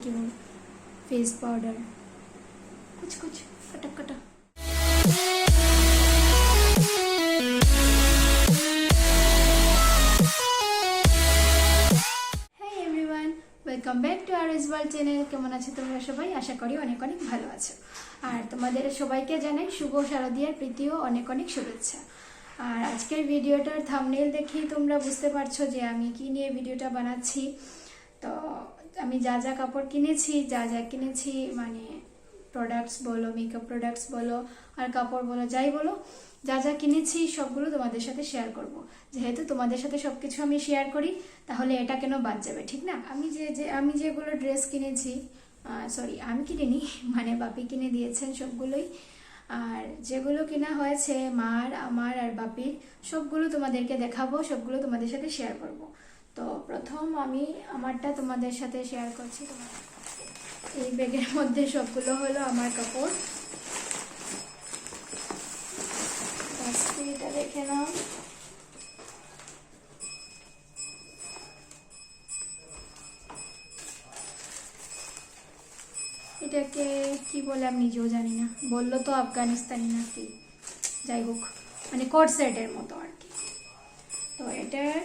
क्यों face powder कुछ कुछ कटा कटा hi everyone welcome back to R is world channel কেমন আছো তোমরা সবাই আশা করি অনেক অনেক ভালো আছো আর তোমাদের সবাইকে জানাই শুভ শারদীয়ার প্রীতিও অনেক অনেক শুভেচ্ছা আর আজকের ভিডিওটার থামনেল দেখেই তোমরা বুঝতে পারছো যে আমি কি নিয়ে ভিডিওটা বানাচ্ছি তো আমি যা যা কাপড় কিনেছি, যা যা কিনেছি মানে প্রোডাক্টস বলো মেকআপ প্রোডাক্টস বলো, আর কাপড় বলো, যাই বলো, যা যা কিনেছি সবগুলো তোমাদের সাথে শেয়ার করব। যেহেতু তোমাদের সাথে সবকিছু আমি শেয়ার করি, তাহলে এটা কেন বাদ যাবে, ঠিক না? আমি যে যে, আমি যেগুলো ড্রেস কিনেছি সরি আমি কিনিনি মানে বাপি কিনে দিয়েছেন সবগুলোই, আর যেগুলো কেনা হয়েছে, মার, আমার আর বাপির, সবগুলো তোমাদেরকে দেখাবো, সবগুলো তোমাদের সাথে শেয়ার করব। তো প্রথম আমি আমারটা তোমাদের সাথে শেয়ার করছি। এই ব্যাগের মধ্যে সবগুলো হলো আমার কাপড়। এটা দেখে নাও। এটাকে কি বলে আমি নিজেও জানি না। বলল তো আফগানিস্তানি না কি যাই হোক মানে কোট মতো আর কি। তো এটার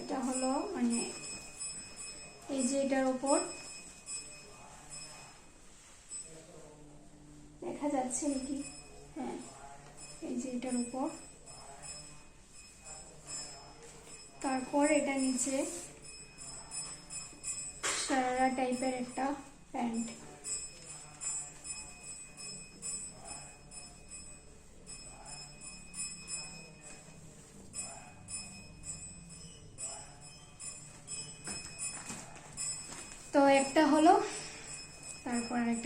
এটা হলো মানে এই যে এটার উপর দেখা যাচ্ছে নাকি? হ্যাঁ এই যে এটার উপর। তারপর এটা নিচে সারারা টাইপের একটা প্যান্ট।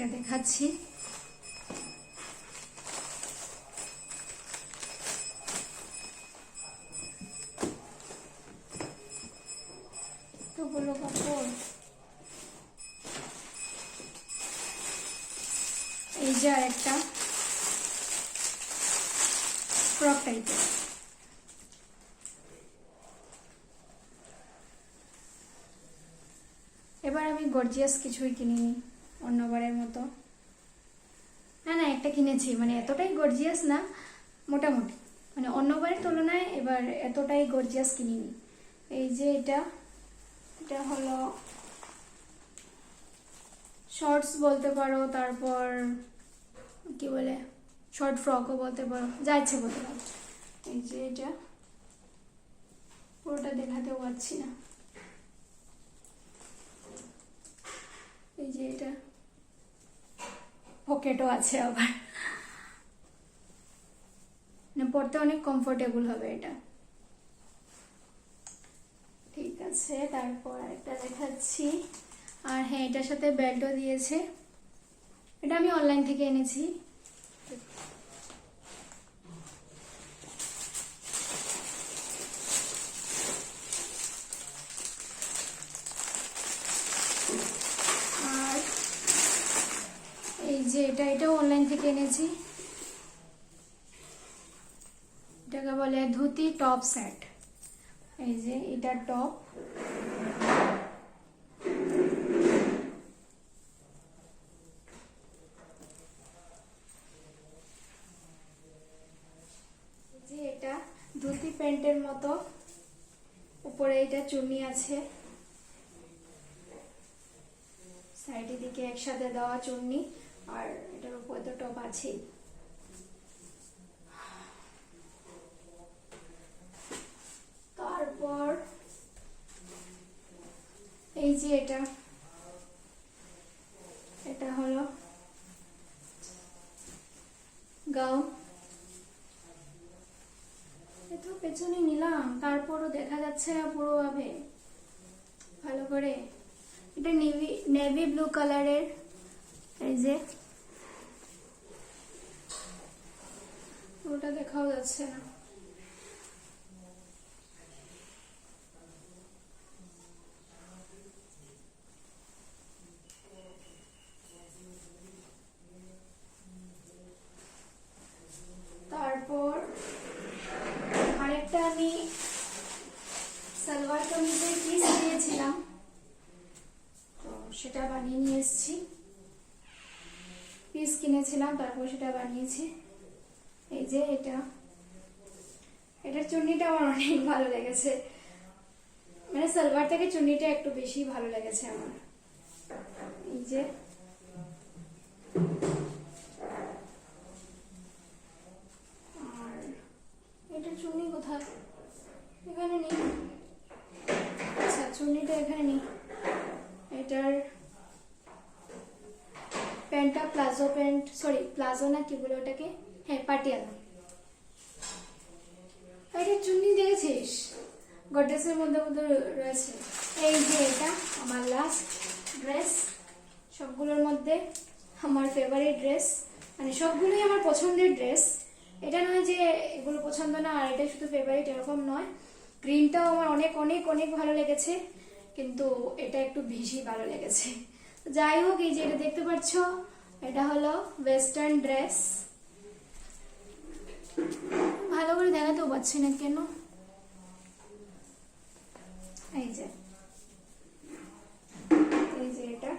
আরেকটা দেখাচ্ছি। এতগুলো কাপড়। এই যে ফ্রক টাইপের এবার আমি গর্জিয়াস কিছুই কিনিনি। অন্যবারের মতো। না না, একটা কিনেছি। মানে এতটাই গর্জিয়াস না, মোটামুটি। মানে অন্যবারের তুলনায় এবার এতটাই গর্জিয়াস কিনিনি। এই যে এটা এটা হলো শর্টস বলতে পারো, তারপর কি বলে শর্ট ফ্রকও বলতে পারো, যা ইচ্ছে বলতে পারো। এই যে এটা, পুরোটা দেখাতেও পারছি না। এই যে এটা। পকেটও আছে আবার। মানে পড়তে অনেক কমফোর্টেবল হবে এটা। ঠিক আছে, তারপর একটা দেখাচ্ছি। আর হ্যাঁ এটার সাথে বেল্টও দিয়েছে। এটা আমি অনলাইন থেকে এনেছি আর এই যে এটা এটাও অনলাইন থেকে এনেছি। এটাকে বলে ধুতি টপ সেট এই যে এটা টপ ধুতি প্যান্টের মতো। উপরে এটা চুন্নি আছে। সাইডের দিকে একসাথে দেওয়া চুন্নি আর এটার উপরে তো টপ আছেই তারপর এই যে এটা এটা হলো গাউন এত পেছনে নিলাম, তারপরও দেখা যাচ্ছে না পুরোভাবে ভালো করে। এটা নেভি নেভি ব্লু কালারের, এই যে। পুরোটা দেখাও যাচ্ছে না। তারপর আরেকটা আমি সালোয়ার কামিজের পিস দিয়েছিলাম। তো সেটা বানিয়ে নিয়ে এসেছি। পিস কিনেছিলাম, তারপর সেটা বানিয়েছি। এই যে এটা। এটার চুন্নিটা আমার অনেক ভালো লেগেছে। মানে সালোয়ার থেকে চুন্নিটা একটু বেশি ভালো লেগেছে আমার। এই যে। আর এটা চুন্নি কোথায়? এখানে নেই। আচ্ছা চুন্নিটা এখানে নেই। এটার প্যান্টটা প্লাজো প্যান্ট, সরি, প্লাজো না কি বলে ওটাকে? হ্যাঁ পাটিয়ালা এটা চুন্নি দেখেছিস? মধ্যে রয়েছে। এই যে এটা, আমার লাস্ট ড্রেস সবগুলোর মধ্যে আমার ফেভারিট ড্রেস মানে সবগুলোই আমার পছন্দের ড্রেস এটা নয় যে এগুলো পছন্দ না শুধু ফেভারিট এরকম নয়। আমার অনেক অনেক অনেক ভালো লেগেছে। কিন্তু এটা একটু বেশি ভালো লেগেছে। যাই হোক, এই যে এটা দেখতে পাচ্ছ, এটা হলো ওয়েস্টার্ন ড্রেস ভালো করে দেখাতেও পাচ্ছি না কেন? এই যে। এই যে এটা।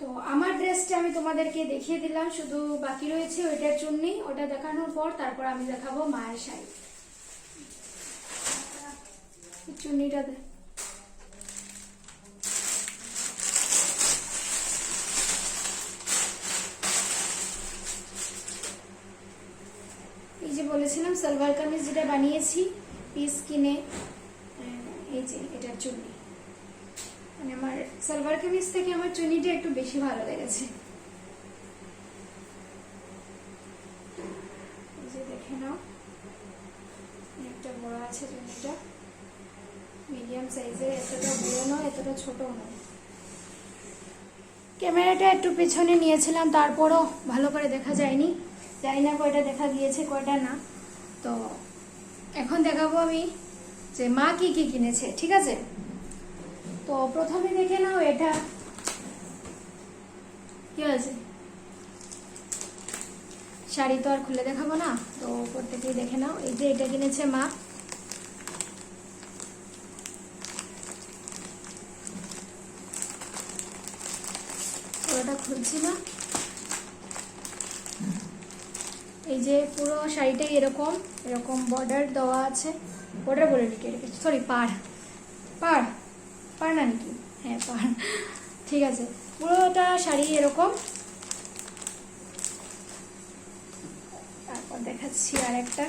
তো আমার ড্রেসটা আমি তোমাদেরকে দেখিয়ে দিলাম, শুধু বাকি রয়েছে ওইটার জন্যই। ওটা দেখানোর পর তারপর আমি দেখাবো মায়ের শাড়ি। চুন্নিটা বলেছিলাম, সালোয়ার কামিজ যেটা বানিয়েছি পিস কিনে এই যে এটার চুন্নি। মানে আমার সালোয়ার কামিজ থেকে আমার চুন্নিটা একটু বেশি ভালো লেগেছে। দেখে নাও, একটা বড় আছে চুন্নিটা। মিডিয়াম সাইজের এতটা বড় নয়, এতটা ছোটও নয়। ক্যামেরাটা একটু পেছনে নিয়েছিলাম, তারপরও ভালো করে দেখা যায়নি। জানি না কয়টা দেখা গিয়েছে, কয়টা না। তো এখন দেখাবো আমি যে মা কি কি কিনেছে, ঠিক আছে? তো প্রথমে দেখে নাও এটা। কি আছে শাড়ি তো আর খুলে দেখাবো না, তো উপর থেকেই দেখে নাও। এই যে এটা কিনেছে মা। পুরোটা খুলছি না এই যে পুরো শাড়িটাই এরকম এরকম বর্ডার দেওয়া আছে। বর্ডার বলে লিখে রেখেছি সরি পাড়। পাড়। পাড় না নাকি? হ্যাঁ পাড়। ঠিক আছে। পুরোটা শাড়ি এরকম। তারপর দেখাচ্ছি আর একটা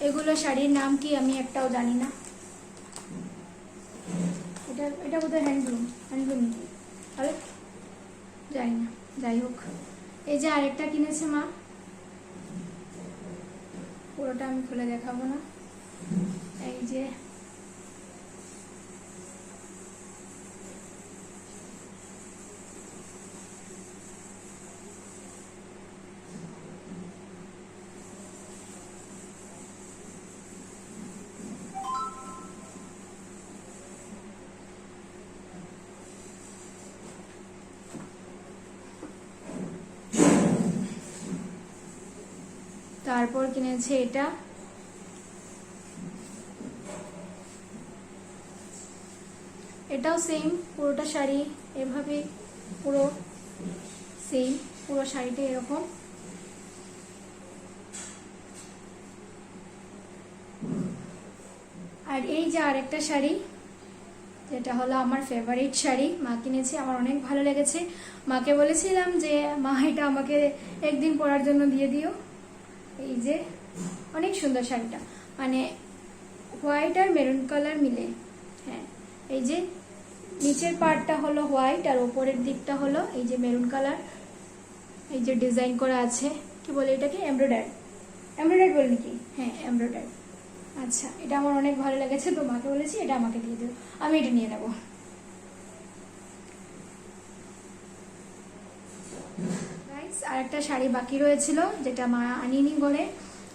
এগুলো শাড়ির নাম কি আমি একটাও জানি না। এটা এটা বোধহয় হ্যান্ডলুম হ্যান্ডলুম আরে, জানি না। যাই হোক। এই যে আরেকটা কিনেছে মা। পুরোটা আমি খুলে দেখাবো না। এই যে তারপর কিনেছে এটা। এটাও সেম পুরোটা শাড়ি এভাবে পুরো সেম পুরো শাড়িটা এরকম। আর এই যে আরেকটা শাড়ি, যেটা হলো আমার ফেভারিট শাড়ি, মা কিনেছে, আমার অনেক ভালো লেগেছে। মাকে বলেছিলাম যে, মা, এটা আমাকে একদিন পরার জন্য দিয়ে দিও। এই যে, অনেক সুন্দর শাড়িটা। মানে হোয়াইট আর মেরুন কালার মিলে। হ্যাঁ এই যে নিচের পার্টটা হলো হোয়াইট আর ওপরের দিকটা হলো এই যে মেরুন কালার এই যে ডিজাইন করা আছে, কি বলে এটাকে? এমব্রয়ডারি এমব্রয়ডারি বলে নাকি? হ্যাঁ এমব্রয়ডারি আচ্ছা এটা আমার অনেক ভালো লেগেছে তো মাকে বলেছি, এটা আমাকে দিয়ে দেবো আমি এটা নিয়ে নেব। আর একটা শাড়ি বাকি রয়েছিল, যেটা মা আনিনি করে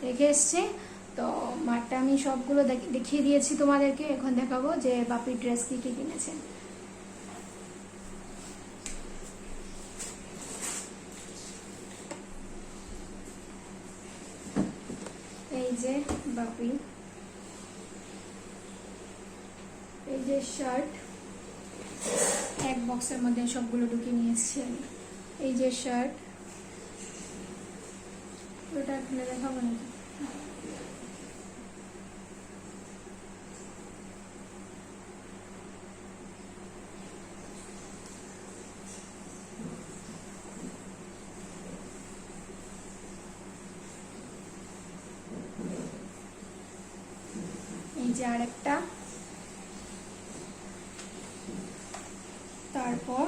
রেখে এসছে। তো মারটা আমি সবগুলো দেখিয়ে দিয়েছি তোমাদেরকে, এখন দেখাবো যে বাপির ড্রেস কি কি কিনেছে। এই যে বাপি। এই যে শার্ট। এক বক্সের মধ্যে সবগুলো ঢুকিয়ে নিয়ে এসেছি আমি। এই যে শার্ট। ওটা খুলে দেখাবো নাকি এই যে আরেকটা তারপর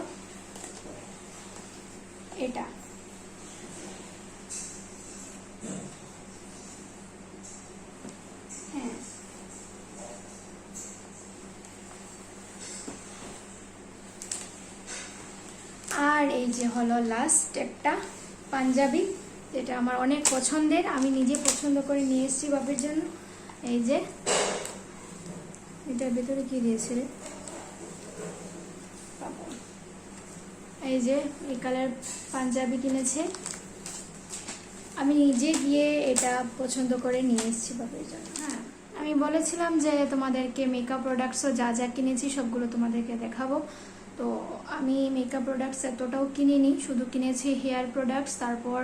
এটা হ্যাঁ আর এই যে হলো লাস্ট একটা পাঞ্জাবি, যেটা আমার অনেক পছন্দের, আমি নিজে পছন্দ করে নিয়ে এসেছি বাপের জন্য। এই যে, এটার ভেতরে কি দিয়েছে। এই যে, এই কালার পাঞ্জাবি কিনেছে। আমি নিজে গিয়ে এটা পছন্দ করে নিয়ে এসেছি বাপের জন্য। হ্যাঁ আমি বলেছিলাম যে তোমাদেরকে মেকআপ প্রোডাক্টসও যা যা কিনেছি সবগুলো তোমাদেরকে দেখাবো। তো আমি মেকআপ প্রোডাক্টস এতটাও কিনিনি, শুধু কিনেছি হেয়ার প্রোডাক্টস তারপর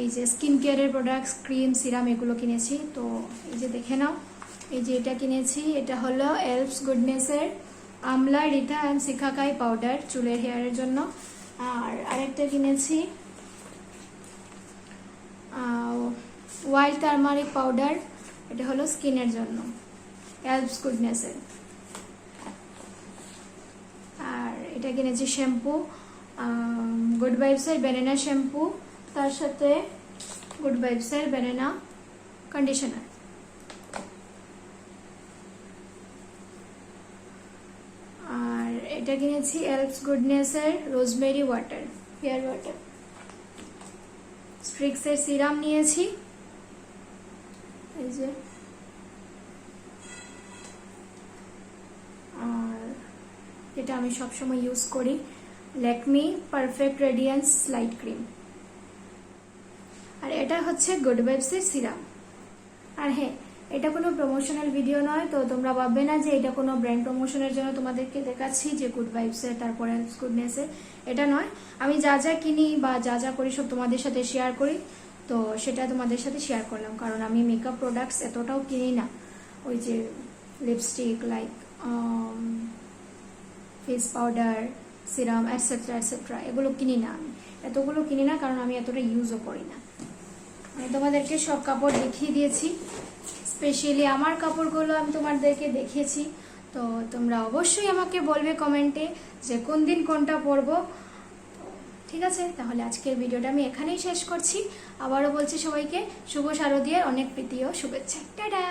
এই যে স্কিন কেয়ারের প্রোডাক্টস ক্রিম সিরাম এগুলো কিনেছি। তো এই যে দেখে নাও, এই যে এটা কিনেছি, এটা হলো এলপস গুডনেসের আমলা রিথা অ্যান্ড শিখাকাই পাউডার চুলের হেয়ারের জন্য। আর আরেকটা কিনেছি ওয়াইল্ড টার্মারিক পাউডার এটা হলো স্কিনের জন্য এলপস গুডনেসের আর এটা কিনেছি শ্যাম্পু গুড ভাইবসের ব্যানানা শ্যাম্পু তার সাথে গুড ভাইবসের ব্যানানা কন্ডিশনার আর এটা কিনেছি এলপস গুডনেসের রোজমেরি ওয়াটার হেয়ার ওয়াটার স্ট্রিক্সের সিরাম নিয়েছি। এই যে আর যেটা আমি সবসময় ইউজ করি। Lakme perfect radiance light cream আর এটা হচ্ছে গুড ভাইবসের সিরাম আর হ্যাঁ এটা কোনো প্রমোশনাল ভিডিও নয়, তো তোমরা ভাববে না যে এটা কোনো ব্র্যান্ড প্রমোশনের জন্য তোমাদেরকে দেখাচ্ছি যে গুড ভাইবসের তারপরে গুডনেসের এটা নয়, আমি যা যা কিনি বা যা যা করি সব তোমাদের সাথে শেয়ার করি। তো সেটা তোমাদের সাথে শেয়ার করলাম, কারণ আমি মেকআপ প্রোডাক্টস এতটাও কিনি না। ওই যে lipstick like face powder serum etcetera etcetera এগুলো কিনি না আমি। এতগুলো কিনি না কারণ আমি এতটা ইউজও করি না। আমি তোমাদেরকে সব কাপড় দেখিয়ে দিয়েছি। স্পেশালি আমার কাপড়গুলো আমি তোমাদেরকে দেখিয়েছি। তো তোমরা অবশ্যই আমাকে বলবে কমেন্টে যে কোন দিন কোনটা পরবো। ঠিক আছে? তাহলে আজকের ভিডিওটা আমি এখানেই শেষ করছি। আবারও বলছি সবাইকে শুভ শারদীয়ার অনেক প্রীতি ও শুভেচ্ছা। টাটা!